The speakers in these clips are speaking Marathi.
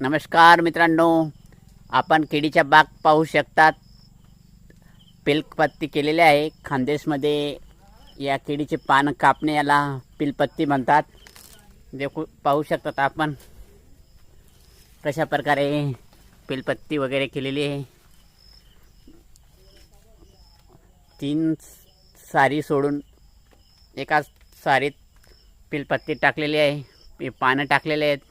नमस्कार मित्रांनो आपण केळीच्या बाग पाहू शकतात. पिलपत्ती केलेली आहे. खानदेशमध्ये या केळीचे पानं कापणे याला पिलपत्ती म्हणतात. देखू पाहू शकतात आपण. कशा प्रकारे पिलपत्ती वगैरे केलेली आहे. तीन सारी सोडून एका सारीत पिलपत्ती टाकलेली आहे. पानं टाकलेले आहेत.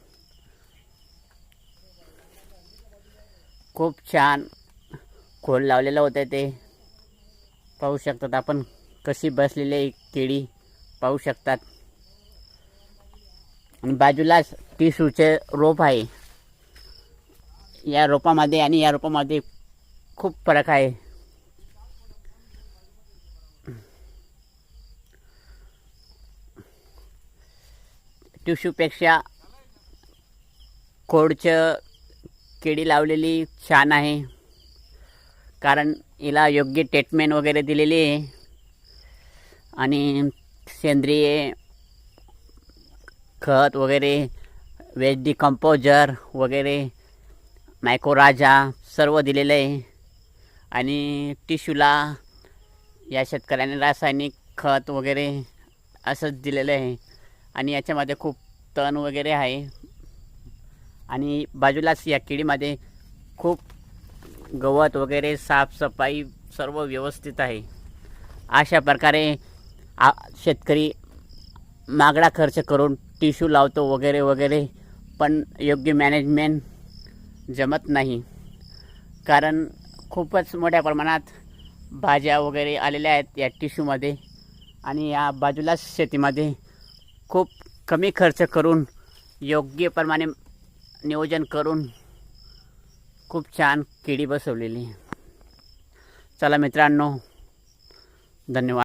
खूप छान खोल लावलेलं होतं ते. पाहू शकतात आपण कशी बसलेली केळी पाहू शकतात. आणि बाजूलाच टिसूचे रोप आहे. या रोपामध्ये आणि या रोपामध्ये खूप फरक आहे. टिशूपेक्षा खोडचं केळी लावलेली छान आहे. कारण हिला योग्य ट्रीटमेंट वगैरे दिलेली आहे. आणि सेंद्रिय खत वगैरे वेज डिकम्पोजर वगैरे मायकोराजा सर्व दिलेलं आहे. आणि टिश्यूला या शेतकऱ्याने रासायनिक खत वगैरे असंच दिलेलं आहे. आणि याच्यामध्ये खूप तण वगैरे आहे. आणि बाजूलाच या किडीमध्ये खूप गवत वगैरे साफसफाई सर्व व्यवस्थित आहे. अशा प्रकारे आ शेतकरी मागडा खर्च करून टिश्यू लावतो वगैरे वगैरे पण योग्य मॅनेजमेंट जमत नाही. कारण खूपच मोठ्या प्रमाणात भाज्या वगैरे आलेल्या आहेत या टिश्यूमध्ये आणि या बाजूलाच शेतीमध्ये खूप कमी खर्च करून योग्य प्रमाणे नियोजन करून खूप छान केळी बसवलेली चला मित्रांनो धन्यवाद.